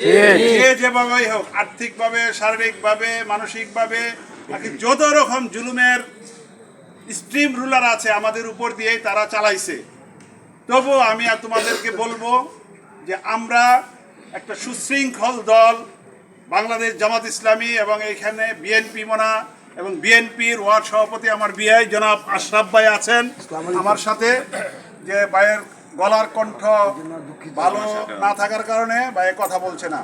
যে যেভাবেই হোক আর্থিকভাবে শারীরিকভাবে মানসিকভাবে নাকি যত রকম জুলুমের স্ট্রিম রুলার আছে আমাদের উপর দিয়েই তারা চালাইছে। তবু আমি আর তোমাদেরকে বলব যে আমরা একটা সুশৃঙ্খল দল বাংলাদেশ জামাত ইসলামী এবং এখানে বিএনপি মোনা এবং বিএনপির ওয়ার্ড সভাপতি আমার বিআই জনাব আশরাফ ভাই আছেন। আমার সাথে যে ভাইয়ের গলার কণ্ঠ ভালো না থাকার কারণে ভাই কথা বলছে না।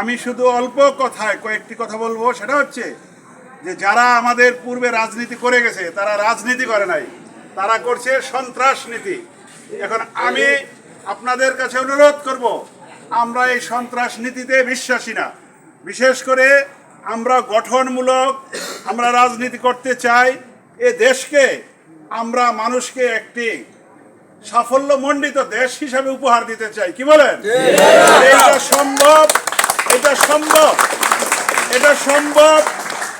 আমি শুধু অল্প কথায় কয়েকটি কথা বলব সেটা হচ্ছে যে যারা আমাদের পূর্বে রাজনীতি করে গেছে তারা রাজনীতি করে নাই। তারা করছে সন্ত্রাস নীতি। এখন আমি আপনাদের কাছে অনুরোধ করব আমরা এই সন্ত্রাস নীতিতে বিশ্বাসী না। বিশেষ করে আমরা গঠনমূলক আমরা রাজনীতি করতে চাই এ দেশকে আমরা মানুষকে একটি সাফল্য মণ্ডিত দেশ হিসাবে উপহার দিতে চাই। কি বলেন? এটা সম্ভব এটা সম্ভব এটা সম্ভব।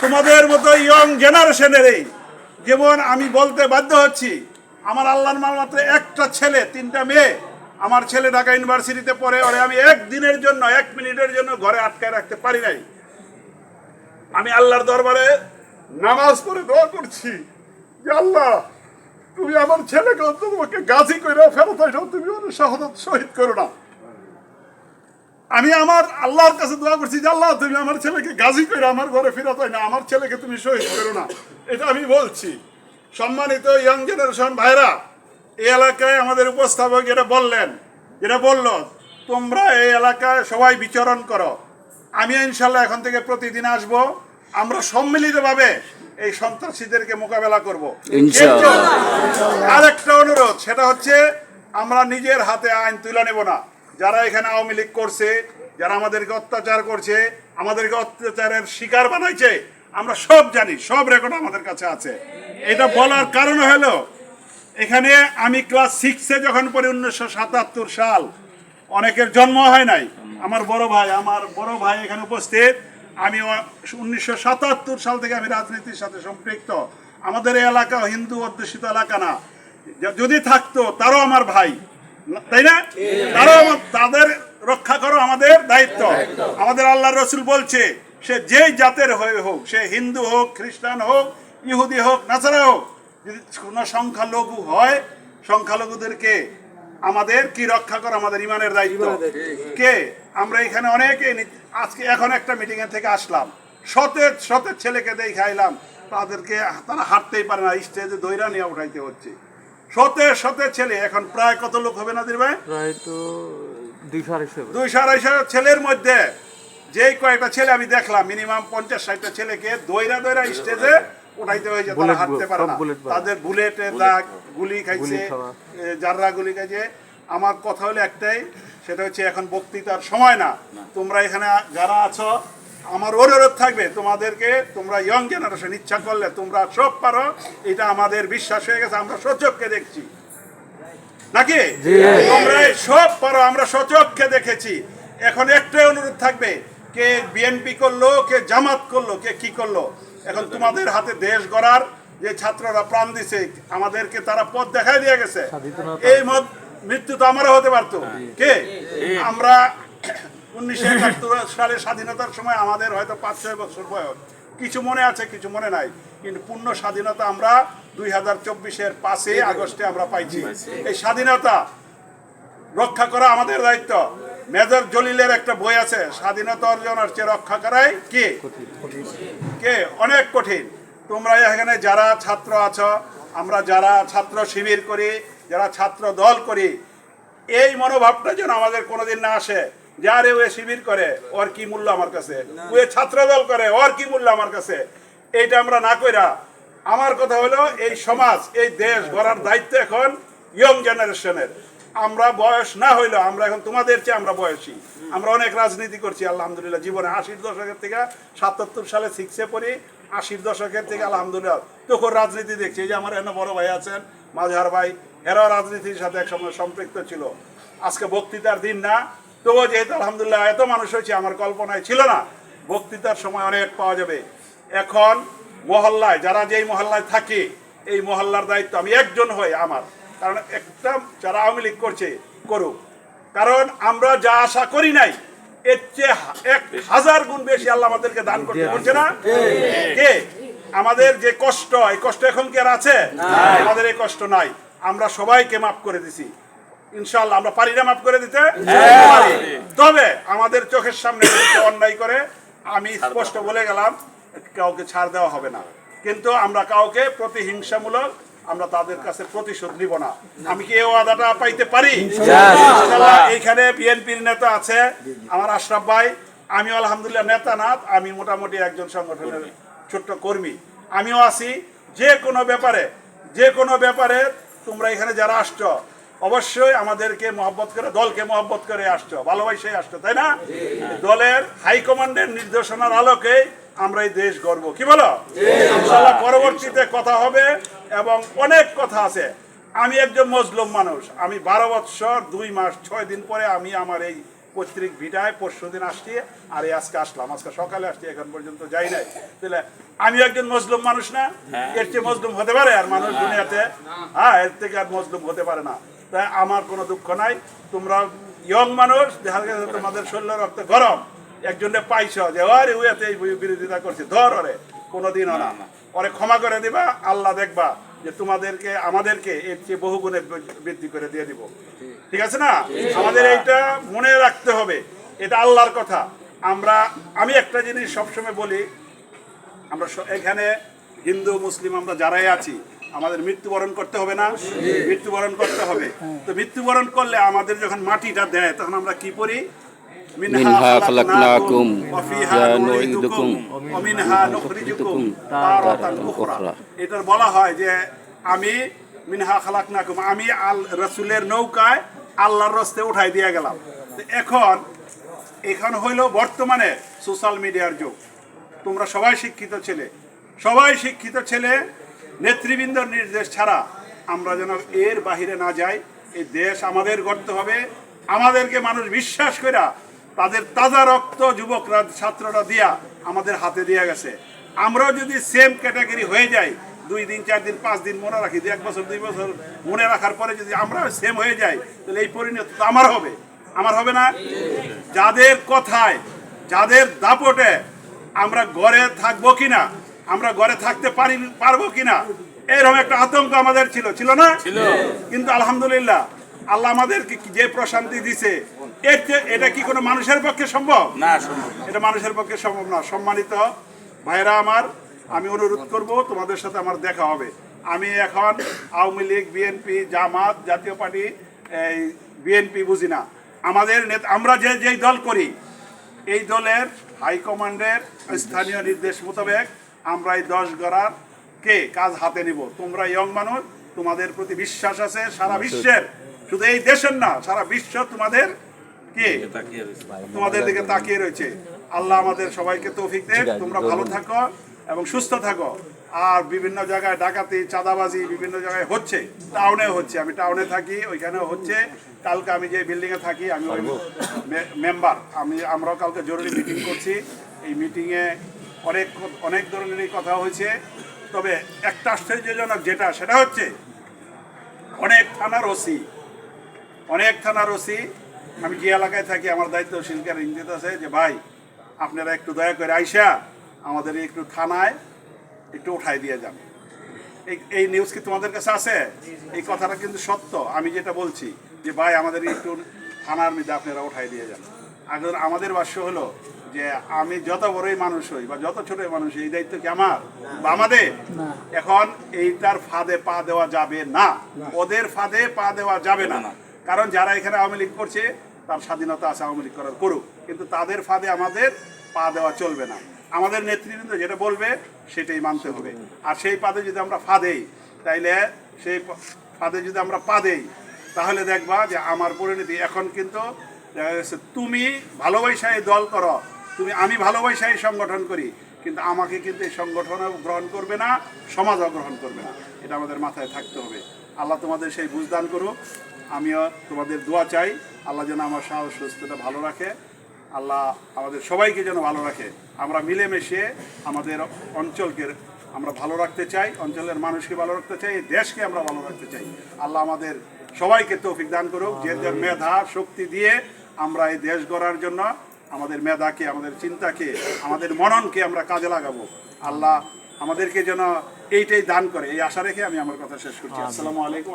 তোমাদের মতো ইয়ং জেনারেশনেরই যেমন আমি বলতে বাধ্য হচ্ছি। আমার আল্লাহর মাল মাত্র একটা ছেলে তিনটা মেয়ে। আমার ছেলে ঢাকা ইউনিভার্সিটিতে পড়ে ওরে আমি একদিনের জন্য এক মিনিটের জন্য ঘরে আটকায় রাখতে পারি নাই। আমি আল্লাহর দরবারে নামাজ পড়ে দোয়া করছি যে আল্লাহ তুমি আমার ছেলেকে তোমাকে গাছি করে ফেরত আসো তুমি ওর শাহাদত শহীদ করো না। আমি আমার আল্লাহর কাছে দোয়া করছি যে, আল্লাহ, তুমি আমার ছেলেকে গাজী করে আমার ঘরে ফেরত হয় না আমার ছেলেকে তুমি শহীদ করো না। এটা আমি বলছি। সম্মানিত ইয়াং জেনারেশন ভাইরা, এই এলাকায় আমাদের উপস্থাপক এটা বললেন এটা বলল, তোমরা এই এলাকায় সবাই বিচরণ করো। আমি ইনশাল্লাহ এখন থেকে প্রতিদিন আসব। আমরা সম্মিলিতভাবে এই সন্ত্রাসীদেরকে মোকাবেলা করব। ইনশাআল্লাহ। আরেকটা অনুরোধ সেটা হচ্ছে আমরা নিজের হাতে আইন তুলে নেব না। যারা এখানে আওয়ামী লীগ করছে যারা আমাদেরকে অত্যাচার করছে আমাদেরকে অত্যাচারের শিকার বানাইছে আমরা সব জানি সব রেকর্ড আমাদের কাছে আছে। এটা বলার কারণ হলো এখানে আমি ক্লাস সিক্সে যখন পড়ি উনিশশো সাতাত্তর সাল অনেকের জন্ম হয় নাই। আমার বড় ভাই আমার বড় ভাই এখানে উপস্থিত। আমি উনিশশো সাতাত্তর সাল থেকে আমি রাজনীতির সাথে সম্পৃক্ত। আমাদের এই এলাকা হিন্দু অধ্যুষিত এলাকা না। যদি থাকতো তারও আমার ভাই। তাই না? তারও তাদের রক্ষা করো আমাদের দায়িত্ব। আমাদের আল্লাহ রসুল বলছে সে যেই জাতের হয়ে হোক সে হিন্দু হোক খ্রিস্টান হোক ইহুদি হোক নাছাড়া হোক যদি কোনো সংখ্যালঘু হয় সংখ্যালঘুদেরকে আমাদের কি রক্ষা করা আমাদের ইমানের দায়িত্ব। কে? আমরা এখানে অনেকে আজকে এখন একটা মিটিং এর থেকে আসলাম। শতের শতের ছেলেকে দেখে আইলাম তাদেরকে তারা হাঁটতেই পারে না স্টেজে দৈরা নিয়ে উঠাইতে হচ্ছে। শতের শতের ছেলে এখন প্রায় কত লোক হবে না ভাই? প্রায় তো দুইশো আড়াইশো দুইশো আড়াইশো ছেলের মধ্যে যেই কয়েকটা ছেলে আমি দেখলাম মিনিমাম পঞ্চাশ ষাটটা ছেলেকে দৈরা দৈরা স্টেজে উঠাইতে হয়েছে তারা হাঁটতে পারে না। তাদের বুলেটের দাগ গুলি খাইছে জাররা গুলি খাইছে আমার কথা হলো একটাই সেটা হচ্ছে এখন বক্তৃতার সময় না। তোমরা এখানে যারা আছো আমার অনুরোধ থাকবে তোমাদেরকে তোমরা ইয়ং জেনারেশন ইচ্ছা করলে তোমরা সব পারো এটা আমাদের বিশ্বাস হয়ে গেছে আমরা সচক্ষে দেখছি। নাকি? তোমরা সব পারো আমরা সচক্ষে দেখেছি। এখন একটাই অনুরোধ থাকবে কে বিএনপি করল কে জামাত করল কে কি করল? এখন তোমাদের হাতে দেশ গড়ার যে ছাত্ররা প্রাণ দিছে আমাদেরকে তারা পথ দেখাই দিয়ে গেছে। এই মত মৃত্যু তো আমারও হতে পারতো। কে? আমরা উনিশশো একাত্তর সালে স্বাধীনতার সময় আমাদের হয়তো পাঁচ, ছয় বছর বয়স। কিছু মনে আছে, কিছু মনে নাই। কিন্তু পূর্ণ স্বাধীনতা আমরা দুই হাজার চব্বিশের পাঁচে আগস্টে আমরা পাইছি। এই স্বাধীনতা রক্ষা করা আমাদের দায়িত্ব। মেজর জলিলের একটা বই আছে, স্বাধীনতা অর্জন চেয়ে রক্ষা করাই কে? কে? অনেক কঠিন। তোমরা এখানে যারা ছাত্র আছো, আমরা যারা ছাত্র শিবির করি যারা ছাত্র দল করি এই মনোভাবটা যেন আমাদের কোনোদিন না আসে। যারে ওয়ে শিবির করে ওর কি মূল্য আমার কাছে? ওয়ে ছাত্র দল করে ওর কি মূল্য আমার কাছে? এইটা আমরা না কইরা আমার কথা হলো এই সমাজ এই দেশ গড়ার দায়িত্ব এখন ইয়ং জেনারেশনের আমরা বয়স না হইলেও আমরা এখন তোমাদের চেয়ে আমরা বয়সী। আমরা অনেক রাজনীতি করছি আলহামদুলিল্লাহ। জীবনে আশির দশকের থেকে সাতাত্তর সালে সিক্সে পড়ি আশির দশকের থেকে আলহামদুলিল্লাহ। তখন রাজনীতি দেখছি এই যে আমার এখানে বড় ভাই আছেন মাঝহার ভাই এরাও রাজনীতির সাথে একসময় সম্পৃক্ত ছিল। আজকে বক্তৃতার দিন না। তবুও যেহেতু আলহামদুলিল্লাহ এত মানুষ হয়েছে আমার কল্পনায় ছিল না বক্তৃতার সময় অনেক পাওয়া যাবে। এখন মহল্লায় যারা যেই মহল্লায় থাকি এই মহল্লার দায়িত্ব আমি একজন হই আমার। কারণ একটা যারা আওয়ামী লীগ করছে করুক। কারণ আমরা যা আশা করি নাই এর চেয়ে এক হাজার গুণ বেশি আল্লাহ আমাদেরকে দান করতে করছে না? কে? আমাদের যে কষ্ট এই কষ্ট এখন কি আর আছে? আমাদের এই কষ্ট নাই। আমরা সবাইকে মাফ করে দিছি। ইনশাআল্লাহ আমরা পারি না মাফ করে দিতে? তবে আমাদের চোখের সামনে অন্যায় করে আমি স্পষ্ট বলে গেলাম কাউকে ছাড় দেওয়া হবে না। কিন্তু আমরা কাউকে প্রতিহিংসামূলক আমরা তাদের কাছে প্রতিশোধ নিব না। আমি কি এই ওয়াদাটা পাইতে পারি? এইখানে বিএনপির নেতা আছে আমার আশরাফ ভাই। আমি আলহামদুলিল্লাহ নেতা না আমি মোটামুটি একজন সংগঠনের ছোট্ট কর্মী। আমিও আছি যে কোনো ব্যাপারে যে কোনো ব্যাপারে তোমরা এখানে যারা আসছো, অবশ্যই আমাদেরকে মহব্বত করে, দলকে মহব্বত করে আসছো ভালোবাসে আসছো, তাই না? দলের হাইকমান্ডের নির্দেশনার আলোকে আমরা এই দেশ গর্ব কি বলো? পরবর্তীতে কথা হবে এবং অনেক কথা আছে। আমি একজন মজলুম মানুষ। আমি বারো বৎসর দুই মাস, ছয় দিন পরে আমি আমার এই পৈতৃক ভিটায় পরশু দিন আসছি। আর এই আজকে আসলাম। আজকে সকালে আসছি এখন পর্যন্ত যাই নাই। তাহলে আমি একজন মজলুম মানুষ না? এর চেয়ে মজলুম হতে পারে আর মানুষ দুনিয়াতে? হ্যাঁ এর থেকে আর মজলুম হতে পারে না। তাই আমার কোনো দুঃখ নাই। তোমরা ইয়ং মানুষ দেখা গেছে তোমাদের শরীর রক্ত গরম। একজনে পাইছ যে আরে উয়াতে এই বিরোধিতা করছে। ধর ওরে কোনোদিনও না। ওরে ক্ষমা করে দিবা আল্লাহ দেখবা। যে তোমাদেরকে আমাদেরকে এর চেয়ে বহু গুণে বৃদ্ধি করে দিয়ে দিব। ঠিক আছে না? আমাদের এইটা মনে রাখতে হবে। এটা আল্লাহর কথা। আমরা আমি একটা জিনিস সবসময় বলি আমরা এখানে হিন্দু মুসলিম আমরা যারাই আছি আমাদের মৃত্যুবরণ করতে হবে না? মৃত্যুবরণ করতে হবে। তো মৃত্যুবরণ করলে আমাদের যখন মাটিটা দেয় তখন আমরা কি পড়ি খালাকনাকুম ওয়া নুঈদুকুম ওয়া মিনহা নুখরিজুকুম তারাতান উখরা এটার বলা হয় যে আমি মিনহা খালাকনাকুম আমি আল রাসূলের নৌকায় আল্লাহর রাস্তে উঠাই দিয়ে গেলাম। এখন এখন হইল বর্তমানে সোশ্যাল মিডিয়ার যুগ। তোমরা সবাই শিক্ষিত ছেলে। সবাই শিক্ষিত ছেলে নেতৃবৃন্দর নির্দেশ ছাড়া আমরা যেন এর বাহিরে না যাই। এই দেশ আমাদের গড়তে হবে। আমাদেরকে মানুষ বিশ্বাস কইরা তাদের তাজা রক্ত যুবকরা ছাত্ররা দিয়া আমাদের হাতে দিয়ে গেছে। আমরাও যদি সেম ক্যাটাগরি হয়ে যাই দুই দিন চার দিন পাঁচ দিন মনে রাখি এক বছর দুই বছর মনে রাখার পরে যদি আমরা সেম হয়ে যাই তাহলে এই পরিণত তো আমার হবে। আমার হবে না? যাদের কথায় যাদের দাপটে আমরা ঘরে থাকব কিনা আমরা ঘরে থাকতে পারি পারব কিনা এরকম একটা আতঙ্ক আমাদের ছিল। ছিল না? কিন্তু আলহামদুলিল্লাহ আল্লাহ আমাদেরকে যে প্রশান্তি দিছে এটা কি কোনো মানুষের পক্ষে সম্ভব? না এটা মানুষের পক্ষে সম্ভব না। সম্মানিত ভাইরা আমার আমি অনুরোধ করব তোমাদের সাথে আমার দেখা হবে। আমি এখন আওয়ামী লীগ বিএনপি জামাত জাতীয় পার্টি এই বিএনপি বুঝি না। আমাদের নেতা আমরা যে যেই দল করি এই দলের হাইকমান্ডের স্থানীয় নির্দেশ মোতাবেক আমরা এই দশ গড়ার কে? কাজ হাতে নিব। তোমরা ইয়ং মানুষ তোমাদের প্রতি বিশ্বাস আছে সারা বিশ্বের। শুধু এই দেশের না সারা বিশ্ব তোমাদের কে তোমাদের দিকে তাকিয়ে রয়েছে। আল্লাহ আমাদের সবাইকে তৌফিক দেন। তোমরা ভালো থাকো এবং সুস্থ থাকো। আর বিভিন্ন জায়গায় ডাকাতি চাঁদাবাজি বিভিন্ন জায়গায় হচ্ছে। টাউনে হচ্ছে। আমি টাউনে থাকি ওইখানেও হচ্ছে। কালকে আমি যে বিল্ডিং এ থাকি আমি ওই মেম্বার আমি আমরাও কালকে জরুরি মিটিং করছি। এই মিটিংয়ে অনেক অনেক ধরনেরই কথা হয়েছে। তবে একটা আশ্চর্যজনক যেটা সেটা হচ্ছে অনেক থানার ওসি অনেক থানার ওসি আমি যে এলাকায় থাকি আমার দায়িত্বশীলকে ইঙ্গিত আছে যে ভাই আপনারা একটু দয়া করে আইসা আমাদের একটু থানায় একটু উঠাই দিয়ে যান। এই এই নিউজ কি তোমাদের কাছে আছে? এই কথাটা কিন্তু সত্য। আমি যেটা বলছি যে ভাই আমাদের একটু থানার মধ্যে আপনারা উঠাই দিয়ে যান। আগের আমাদের বাস্য হলো যে আমি যত বড়ই মানুষ হই বা যত ছোট মানুষ হই, এই দায়িত্ব কি আমার বা আমাদের? এখন এইটার ফাঁদে পা দেওয়া যাবে না। ওদের ফাঁদে পা দেওয়া যাবে না। কারণ যারা এখানে আওয়ামী লীগ করছে, তার স্বাধীনতা আছে আওয়ামী লীগ করার, করুক। কিন্তু তাদের ফাঁদে আমাদের পা দেওয়া চলবে না। আমাদের নেতৃবৃন্দ যেটা বলবে, সেটাই মানতে হবে। আর সেই পাদে যদি আমরা ফা দেই, তাইলে সেই ফাঁদে যদি আমরা পা দেই, তাহলে দেখবা যে আমার পরিণতি এখন কিন্তু তুমি ভালোবাসায় দল করো, তুমি আমি ভালোবাসায় সংগঠন করি, কিন্তু আমাকে কিন্তু এই সংগঠনও গ্রহণ করবে না, সমাজও গ্রহণ করবে না। এটা আমাদের মাথায় থাকতে হবে। আল্লাহ তোমাদের সেই বুঝদান করুক। আমিও তোমাদের দোয়া চাই। আল্লাহ যেন আমার সাহস সুস্থতা ভালো রাখে। আল্লাহ আমাদের সবাইকে যেন ভালো রাখে। আমরা মিলেমিশে আমাদের অঞ্চলকে আমরা ভালো রাখতে চাই অঞ্চলের মানুষকে ভালো রাখতে চাই দেশকে আমরা ভালো রাখতে চাই। আল্লাহ আমাদের সবাইকে তৌফিক দান করুক। যে যার মেধা শক্তি দিয়ে আমরা এই দেশ গড়ার জন্য আমাদের মেধাকে আমাদের চিন্তাকে আমাদের মননকে আমরা কাজে লাগাবো। আল্লাহ আমাদেরকে যেন এইটাই দান করে। এই আশা রেখে আমি আমার কথা শেষ করছি। আসসালামু আলাইকুম